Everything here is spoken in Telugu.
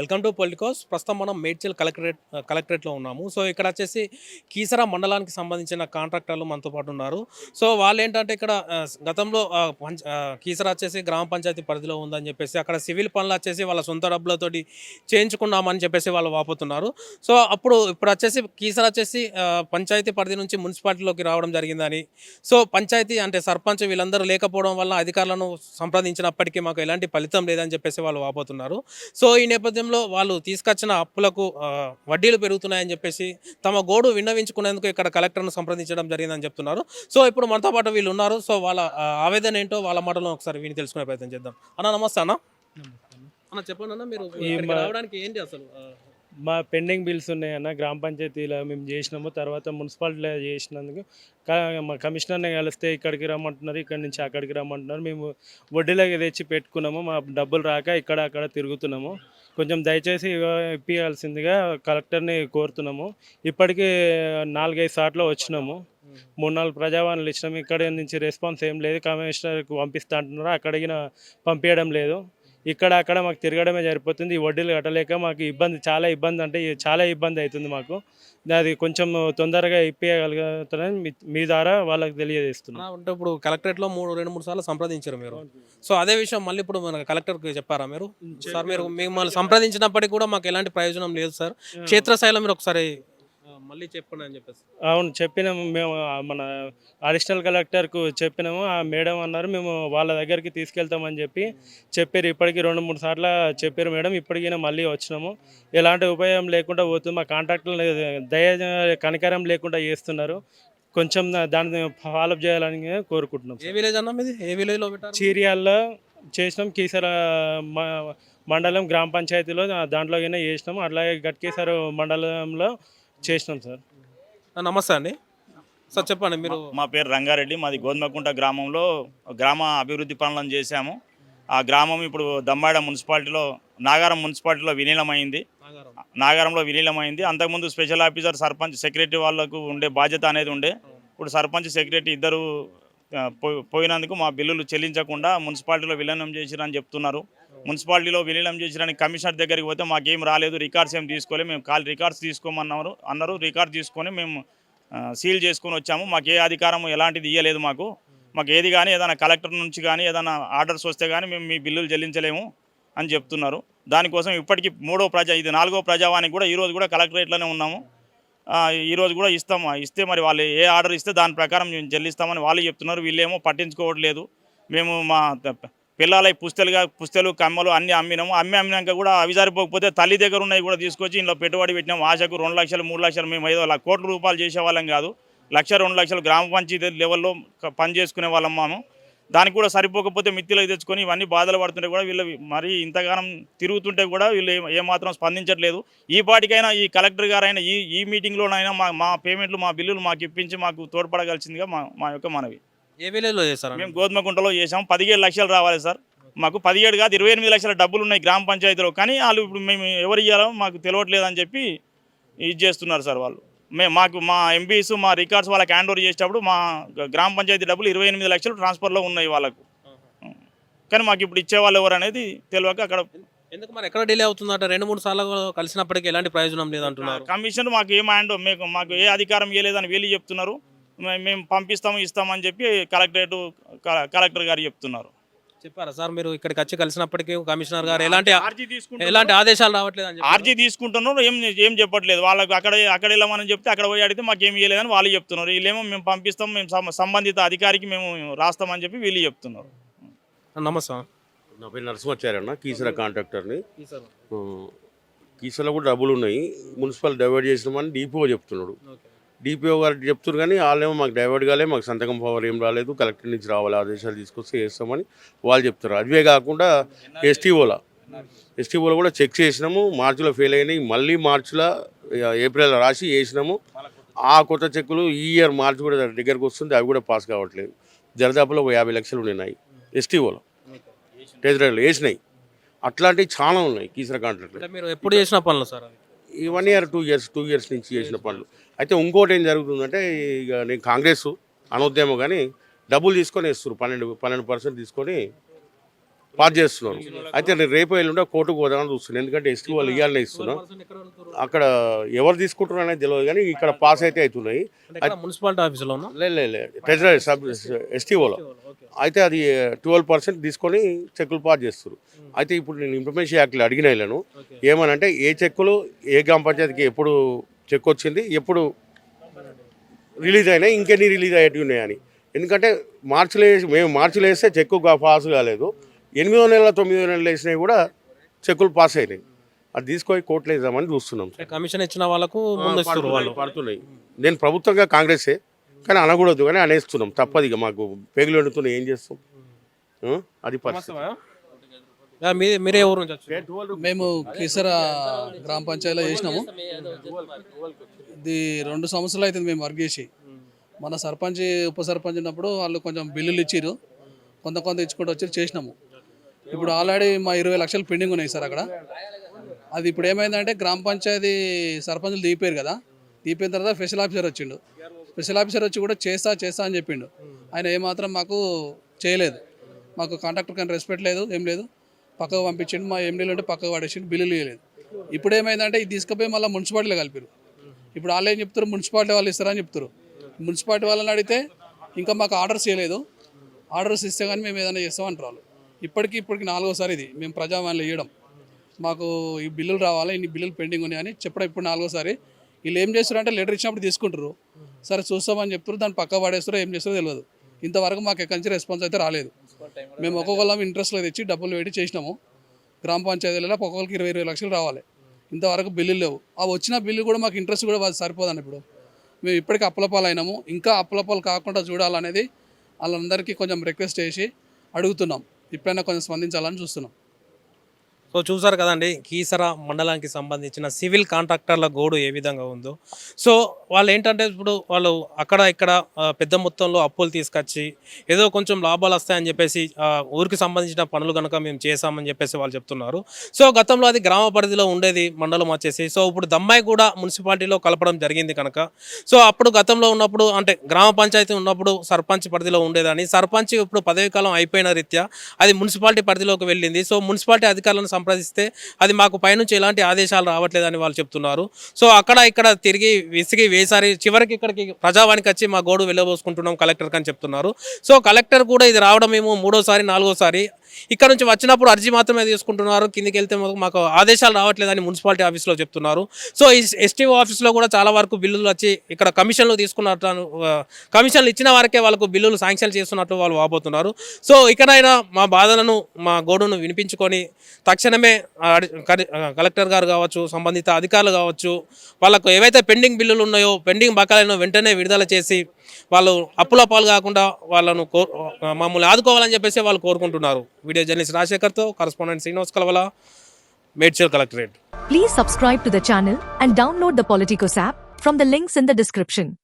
Welcome to Politicos. ప్రస్తుతం మనం మేడ్చల్ కలెక్టరేట్ కలెక్టరేట్లో ఉన్నాము. సో ఇక్కడ వచ్చేసి కీసరా మండలానికి సంబంధించిన కాంట్రాక్టర్లు మనతో పాటు ఉన్నారు. సో వాళ్ళు ఏంటంటే ఇక్కడ గతంలో పంచ కీసరా వచ్చేసి గ్రామ పంచాయతీ పరిధిలో ఉందని చెప్పేసి అక్కడ సివిల్ పనులు వచ్చేసి వాళ్ళ సొంత డబ్బులతోటి చేయించుకున్నామని చెప్పేసి వాళ్ళు వాపోతున్నారు. సో అప్పుడు ఇప్పుడు వచ్చేసి కీసరా వచ్చేసి పంచాయతీ పరిధి నుంచి మున్సిపాలిటీలోకి రావడం జరిగిందని. సో పంచాయతీ అంటే సర్పంచ్ వీళ్ళందరూ లేకపోవడం వల్ల అధికారులను సంప్రదించినప్పటికీ మాకు ఎలాంటి ఫలితం లేదని చెప్పేసి వాళ్ళు వాపోతున్నారు. సో ఈ నేపథ్యంలో వాళ్ళు తీసుకొచ్చిన అప్పులకు వడ్డీలు పెరుగుతున్నాయని చెప్పేసి తమ గోడు విన్నవించుకునేందుకు ఇక్కడ కలెక్టర్ను సంప్రదించడం జరిగిందని చెప్తున్నారు. సో ఇప్పుడు మనతో పాటు వీళ్ళు ఉన్నారు. సో వాళ్ళ ఆవేదన ఏంటో వాళ్ళ మాటలో ఒకసారి విని తెలుసుకునే ప్రయత్నం చేద్దాం. అన్న నమస్తే అన్న. అన్న. చెప్పండి అన్న మీరు రావడానికి ఏంటి అసలు? మా పెండింగ్ బిల్స్ ఉన్నాయన్న గ్రామ పంచాయతీలో మేము చేసినాము. తర్వాత మున్సిపాలిటీలో చేసినందుకు మా కమిషనర్ని కలిస్తే ఇక్కడికి రమ్మంటున్నారు. ఇక్కడి నుంచి అక్కడికి రమ్మంటున్నారు. మేము వడ్డీలోకి తెచ్చి పెట్టుకున్నాము. మా డబ్బులు రాక ఇక్కడ అక్కడ తిరుగుతున్నాము. కొంచెం దయచేసి ఇప్పించాల్సిందిగా కలెక్టర్ని కోరుతున్నాము. ఇప్పటికీ నాలుగైదు సార్లు వచ్చినాము. మూడు నాలుగు ప్రజావాణులు ఇచ్చినాము. ఇక్కడ నుంచి రెస్పాన్స్ ఏం లేదు. కమిషనర్కి పంపిస్తా అంటున్నారు? అక్కడికి పంపించడం లేదు. ఇక్కడ అక్కడ మాకు తిరగడమే సరిపోతుంది. ఈ వడ్డీలు కట్టలేక మాకు ఇబ్బంది చాలా ఇబ్బంది అంటే చాలా ఇబ్బంది అవుతుంది మాకు. అది కొంచెం తొందరగా ఇప్పించగలుగుతారని మీ- మీ ద్వారా వాళ్ళకి తెలియజేస్తున్నాం. అంటే ఇప్పుడు కలెక్టరేట్లో మూడు రెండు మూడు సార్లు సంప్రదించారు మీరు. సో అదే విషయం మళ్ళీ ఇప్పుడు మన కలెక్టర్కి చెప్పారా మీరు? సార్ మీరు మిమ్మల్ని సంప్రదించినప్పటికీ కూడా మాకు ఎలాంటి ప్రయోజనం లేదు సార్. క్షేత్రస్థాయిలో మీరు ఒకసారి మళ్ళీ చెప్పండి అని చెప్పేసి. అవును చెప్పినాము. మేము మన అడిషనల్ కలెక్టర్కు చెప్పినాము. ఆ మేడం అన్నారు మేము వాళ్ళ దగ్గరికి తీసుకెళ్తామని చెప్పి చెప్పారు. ఇప్పటికి రెండు మూడు సార్లు చెప్పారు మేడం. ఇప్పటికైనా మళ్ళీ వచ్చినాము. ఎలాంటి ఉపయోగం లేకుండా పోతుంది. మా కాంట్రాక్టులు దయ కనికరం లేకుండా చేస్తున్నారు. కొంచెం దాన్ని ఫాలోఅప్ చేయాలని కోరుకుంటున్నాం ఏ విలేజ్ అన్న మీది? ఏ విలేజ్లో పెట్టారు? చీరియాల్లో చేసినాం. కీసర మండలం గ్రామ పంచాయతీలో దాంట్లో అయినా చేసినాం అట్లాగే గట్కేసర్ మండలంలో చేసినాం సార్. నమస్తే అండి. సార్ చెప్పండి మీరు మా పేరు రంగారెడ్డి మాది గోధుమకుంట గ్రామంలో గ్రామ అభివృద్ధి పనులను చేశాము. ఆ గ్రామం ఇప్పుడు దమ్మాడ మున్సిపాలిటీలో నాగారం మున్సిపాలిటీలో విలీనమైంది. నాగారంలో విలీనమైంది. అంతకుముందు స్పెషల్ ఆఫీసర్ సర్పంచ్ సెక్రటరీ వాళ్ళకు ఉండే బాధ్యత అనేది ఉండే. ఇప్పుడు సర్పంచ్ సెక్రటరీ ఇద్దరు పోయినందుకు మా బిల్లులు చెల్లించకుండా మున్సిపాలిటీలో విలీనం చేసిరని చెప్తున్నారు. మున్సిపాలిటీలో విలీనం చేసిరని కమిషనర్ దగ్గరికి పోతే మాకేం రాలేదు రికార్డ్స్ ఏం తీసుకోలేదు మేము కాల్ రికార్డ్స్ తీసుకోమన్నారు అన్నారు రికార్డ్ తీసుకొని మేము సీల్ చేసుకొని వచ్చాము. మాకు ఏ అధికారం ఎలాంటిది ఇవ్వలేదు మాకు. మాకు ఏది కానీ ఏదైనా కలెక్టర్ నుంచి కానీ ఏదైనా ఆర్డర్స్ వస్తే కానీ మేము మీ బిల్లులు చెల్లించలేము అని చెప్తున్నారు. దానికోసం ఇప్పటికీ మూడో ప్రజా ఇది నాలుగో ప్రజావానికి కూడా ఈరోజు కూడా కలెక్టరేట్లోనే ఉన్నాము. ఈరోజు కూడా ఇస్తాము ఇస్తే మరి వాళ్ళు ఏ ఆర్డర్ ఇస్తే దాని ప్రకారం మేము చెల్లిస్తామని వాళ్ళు చెప్తున్నారు. వీళ్ళేమో పట్టించుకోవట్లేదు. మేము మా పిల్లలై పుస్తలుగా పుస్తలు కమ్మలు అన్నీ అమ్మినాము. అమ్మి అమ్మినాక కూడా అవి సరిపోకపోతే తల్లి దగ్గర ఉన్నాయి కూడా తీసుకొచ్చి ఇంట్లో పెట్టుబడి పెట్టినాము. ఆశకు రెండు లక్షలు మూడు లక్షలు మేము ఐదు కోట్ల రూపాయలు చేసేవాళ్ళం కాదు. లక్ష రెండు లక్షలు గ్రామ పంచాయతీ లెవెల్లో పని చేసుకునే వాళ్ళం మాము. దానికి కూడా సరిపోకపోతే మిత్తిలోకి తెచ్చుకొని ఇవన్నీ బాధలు పడుతుంటే కూడా వీళ్ళు మరీ ఇంతగానం తిరుగుతుంటే కూడా వీళ్ళు ఏమాత్రం స్పందించట్లేదు. ఈ పాటికైనా ఈ కలెక్టర్ గారైనా ఈ ఈ మీటింగ్లోనైనా మా మా పేమెంట్లు మా బిల్లులు మాకు ఇప్పించి మాకు తోడ్పడగలిసిందిగా మా మా యొక్క మనవి. ఏ చేస్తారా మేము గోధుమకుంటలో చేసాం పదిహేడు లక్షలు రావాలి సార్. మాకు పదిహేడు కాదు ఇరవై ఎనిమిది లక్షల డబ్బులు ఉన్నాయి గ్రామ పంచాయతీలో. కానీ వాళ్ళు ఇప్పుడు మేము ఎవరు ఇవ్వాలో మాకు తెలియట్లేదు అని చెప్పి ఇది చేస్తున్నారు సార్ వాళ్ళు. మేము మాకు మా ఎంబీస్ మా రికార్డ్స్ వాళ్ళకి హ్యాండ్ ఓవర్ చేసేటప్పుడు మా గ్రామ పంచాయతీ డబ్బులు ఇరవై ఎనిమిది లక్షలు ట్రాన్స్ఫర్లో ఉన్నాయి వాళ్ళకు. కానీ మాకు ఇప్పుడు ఇచ్చేవాళ్ళు ఎవరు అనేది తెలియక అక్కడ ఎందుకు మరి ఎక్కడ డిలే అవుతుందట? రెండు మూడు సార్లు కలిసినప్పటికీ ఎలాంటి ప్రయోజనం లేదంటున్నారు. కమిషన్ మాకు ఏం హ్యాండ్ మీకు మాకు ఏ అధికారం ఇవ్వలేదని వీళ్ళు చెప్తున్నారు. మేము పంపిస్తాము ఇస్తామని చెప్పి కలెక్టరేట్ కలెక్టర్ గారు చెప్తున్నారు. చెప్పారా సార్ మీరు ఇక్కడికి వచ్చి కలిసినప్పటికీ కమిషనర్ గారు ఎలాంటి ఆర్జీ తీసుకుంటున్నారు. ఎలాంటి ఆదేశాలు రావట్లేదు. ఆర్జీ తీసుకుంటున్నారు ఏం ఏం చెప్పట్లేదు. వాళ్ళకి అక్కడ అక్కడ వెళ్ళమని చెప్తే అక్కడ పోయి అడిగితే మాకు ఏం ఇవ్వలేదని వాళ్ళు చెప్తున్నారు. వీళ్ళేమో మేము పంపిస్తాం మేము సంబంధిత అధికారికి మేము రాస్తామని చెప్పి వీళ్ళు చెప్తున్నారు. నమస్తే నా పేరు నరసింహాచార్యన్న కీసర కాంట్రాక్టర్ని. కీసరలో కూడా డబ్బులు ఉన్నాయి. మున్సిపల్ డైవర్ట్ చేసినామని డిపిఓ చెప్తున్నాడు. ఓకే. డిపిఓ గారు చెప్తున్నారు కానీ వాళ్ళేమో మాకు డైవర్ట్ కాలే మాకు సంతకం పవర్ ఏం రాలేదు కలెక్టర్ నుంచి రావాలి ఆదేశాలు తీసుకొస్తే చేస్తామని వాళ్ళు చెప్తారు అదివే కాకుండా ఎస్టీఓల ఎస్టీఓలో కూడా చెక్ చేసినాము మార్చిలో ఫెయిల్ అయినాయి మళ్ళీ మార్చిలో ఏప్రిల్ రాసి వేసినాము ఆ కొత్త చెక్కులు ఈ ఇయర్ మార్చి కూడా దగ్గరకు వస్తుంది అవి కూడా పాస్ కావట్లేదు. జరదాపులో ఒక యాభై లక్షలు ఉన్నాయి ఎస్టీఓలో ట్రెజరీలో వేసినాయి. అట్లాంటివి చాలా ఉన్నాయి కీసర కాంట్రాక్ట్లు. అంటే మీరు ఎప్పుడు చేసిన పనులు సార్ ఈ one year two years two years నుంచి చేసిన పనులు. అయితే ఇంకోటి ఏం జరుగుతుందంటే ఇక నేను కాంగ్రెస్ అనొద్దేమో కానీ డబ్బులు తీసుకొని వేస్తారు పన్నెండు పన్నెండు పర్సెంట్ తీసుకొని పాస్ చేస్తున్నాను అయితే నేను రేపు ఎల్లుండే కోర్టుకు పోదామని చూస్తున్నాను. ఎందుకంటే ఎస్టీ వాళ్ళు ఇవ్వాలని ఇస్తున్నాం. అక్కడ ఎవరు తీసుకుంటున్నారు అనేది తెలియదు కానీ ఇక్కడ పాస్ అయితే అవుతున్నాయి. మున్సిపాలిటీ ఆఫీసులో ఉన్నా లే లే లే. ట్రెజరీ సబ్ ఎస్టీఓలో అయితే అది ట్వెల్వ్ పర్సెంట్ తీసుకొని చెక్కులు పాస్ చేస్తారు అయితే ఇప్పుడు నేను ఇంప్లిమెంటేషన్ యాక్ట్లో అడిగిన వీళ్ళను ఏమనంటే ఏ చెక్కులు ఏ గ్రామ పంచాయతీకి ఎప్పుడు చెక్ వచ్చింది ఎప్పుడు రిలీజ్ అయినాయి ఇంకెన్ని రిలీజ్ అయ్యేటివి ఉన్నాయని. ఎందుకంటే మార్చిలో వేసి మేము మార్చిలో వేస్తే చెక్కు పాస్ కాలేదు. ఎనిమిదో నెల తొమ్మిదో నెలలు వేసినవి కూడా చెక్కులు పాస్ అయినాయి. అది తీసుకొని కోర్టులో వేద్దామని చూస్తున్నాం కమిషన్ ఇచ్చిన వాళ్ళకు వాళ్ళు. పడుతున్నాయి. నేను ప్రభుత్వంగా కాంగ్రెసే కానీ అనకూడదు కానీ అనేస్తున్నాం. తప్పదు ఇక మాకు పేగులు వండుతున్నాయి ఏం చేస్తాం? అది పరిస్థితి. మీరే ఊరు నుంచి వచ్చారు? మేము కీసర గ్రామ పంచాయతీలో చేసినాము. ఇది రెండు సంవత్సరాలు అవుతుంది మేము వర్క్ చేసి. మన సర్పంచ్ ఉప సర్పంచ్ ఉన్నప్పుడు వాళ్ళు కొంచెం బిల్లులు ఇచ్చిర్రు. కొంత కొంత ఇచ్చుకుంటూ వచ్చి చేసినాము. ఇప్పుడు ఆల్రెడీ మా ఇరవై లక్షలు పెండింగ్ ఉన్నాయి సార్ అక్కడ. అది ఇప్పుడు ఏమైందంటే గ్రామ పంచాయతీ సర్పంచులు దిగిపోయారు కదా. తీపిన తర్వాత స్పెషల్ ఆఫీసర్ వచ్చిండు. స్పెషల్ ఆఫీసర్ వచ్చి కూడా చేస్తా చేస్తా అని చెప్పిండు. ఆయన ఏమాత్రం మాకు చేయలేదు. మాకు కాంట్రాక్టర్ కానీ రెస్పెక్ట్ లేదు ఏం లేదు. పక్కకు పంపించిండు మా ఎండీలు ఉంటే పక్కకు పడేసిండు బిల్లులు ఇవ్వలేదు. ఇప్పుడు ఏమైందంటే ఇది తీసుకుపోయి మళ్ళీ మున్సిపాలిటీలో కలిపారు. ఇప్పుడు వాళ్ళు ఏం చెప్తారు? మున్సిపాలిటీ వాళ్ళు ఇస్తారని చెప్తారు. మున్సిపాలిటీ వాళ్ళని అడిగితే ఇంకా మాకు ఆర్డర్స్ చేయలేదు ఆర్డర్స్ ఇస్తే కానీ మేము ఏదైనా చేస్తామంటారు వాళ్ళు. ఇప్పటికి ఇప్పటికి నాలుగోసారి ఇది. మేము ప్రజావాణిలో ఇవ్వడం మాకు ఈ బిల్లులు రావాలి ఇన్ని బిల్లులు పెండింగ్ ఉన్నాయని చెప్పడం ఇప్పుడు నాలుగోసారి. వీళ్ళు ఏం చేస్తారంటే లెటర్ ఇచ్చినప్పుడు తీసుకుంటారు సరే చూస్తామని చెప్తారు దాన్ని పక్క పడేస్తారో ఏం చేస్తారో తెలియదు. ఇంతవరకు మాకు ఎక్కడి నుంచి రెస్పాన్స్ అయితే రాలేదు. మేము ఒక్కొక్కళ్ళం ఇంట్రెస్ట్లో తెచ్చి డబ్బులు పెట్టి చేసినాము. గ్రామ పంచాయతీలలో ఒక్కొక్కరికి ఇరవై ఇరవై లక్షలు రావాలి. ఇంతవరకు బిల్లులు లేవు. ఆ వచ్చిన బిల్లు కూడా మాకు ఇంట్రెస్ట్ కూడా సరిపోదండి ఇప్పుడు. మేము ఇప్పటికీ అప్పులపాలు అయినాము ఇంకా అప్పులపాలు కాకుండా చూడాలనేది వాళ్ళందరికీ కొంచెం రిక్వెస్ట్ చేసి అడుగుతున్నాం. ఇప్పుడైనా కొంచెం స్పందించాలని చూస్తున్నాం. సో చూసారు కదండి కీసర మండలానికి సంబంధించిన సివిల్ కాంట్రాక్టర్ల గోడు ఏ విధంగా ఉందో. సో వాళ్ళు ఏంటంటే ఇప్పుడు వాళ్ళు అక్కడ ఇక్కడ పెద్ద మొత్తంలో అప్పులు తీసుకొచ్చి ఏదో కొంచెం లాభాలు వస్తాయని చెప్పేసి ఊరికి సంబంధించిన పనులు కనుక మేము చేసామని చెప్పేసి వాళ్ళు చెప్తున్నారు. సో గతంలో అది గ్రామ పరిధిలో ఉండేది మండలం వచ్చేసి. సో ఇప్పుడు దమ్మాయి కూడా మున్సిపాలిటీలో కలపడం జరిగింది కనుక. సో అప్పుడు గతంలో ఉన్నప్పుడు అంటే గ్రామ పంచాయతీ ఉన్నప్పుడు సర్పంచ్ పరిధిలో ఉండేదని సర్పంచ్ ఇప్పుడు పదవీ కాలం అయిపోయిన రీత్యా అది మున్సిపాలిటీ పరిధిలోకి వెళ్ళింది. సో మున్సిపాలిటీ అధికారులను సంప్రదిస్తే అది మాకు పైనుంచి ఎలాంటి ఆదేశాలు రావట్లేదని వాళ్ళు చెప్తున్నారు. సో అక్కడ ఇక్కడ తిరిగి విసిగి వేసారి చివరికి ఇక్కడికి ప్రజావానికి వచ్చి మా గోడు వెళ్ళబోసుకుంటున్నాం కలెక్టర్కి అని చెప్తున్నారు. సో కలెక్టర్ కూడా ఇది రావడం మేము మూడోసారి నాలుగోసారి ఇక్కడ నుంచి వచ్చినప్పుడు అర్జీ మాత్రమే తీసుకుంటున్నారు. కిందికి వెళ్తే మాకు- ఆదేశాలు రావట్లేదని మున్సిపాలిటీ ఆఫీస్లో చెప్తున్నారు. సో ఈ ఎస్టీఓ ఆఫీస్లో కూడా చాలా వరకు బిల్లులు వచ్చి ఇక్కడ కమిషన్లు తీసుకున్నట్టు కమిషన్లు ఇచ్చిన వారికే వాళ్ళకు బిల్లులు శాంక్షన్ చేస్తున్నట్టు వాళ్ళు వాపోతున్నారు. సో ఇకనైనా మా బాధలను మా గోడును వినిపించుకొని తక్షణమే కలెక్టర్ గారు కావచ్చు సంబంధిత అధికారులు కావచ్చు వాళ్ళకు ఏవైతే పెండింగ్ బిల్లులు ఉన్నాయో పెండింగ్ బకాయిలను వెంటనే విడుదల చేసి వాళ్ళు అప్పుల పాలు కాకుండా వాళ్ళను కో మమ్మల్ని ఆదుకోవాలని చెప్పేసి వాళ్ళు కోరుకుంటున్నారు. Video journalist రాజశేఖర్తో correspondent Srinivas Kalavala Medchal collectorate Please subscribe to the channel and download the Politicos app from the links in the description.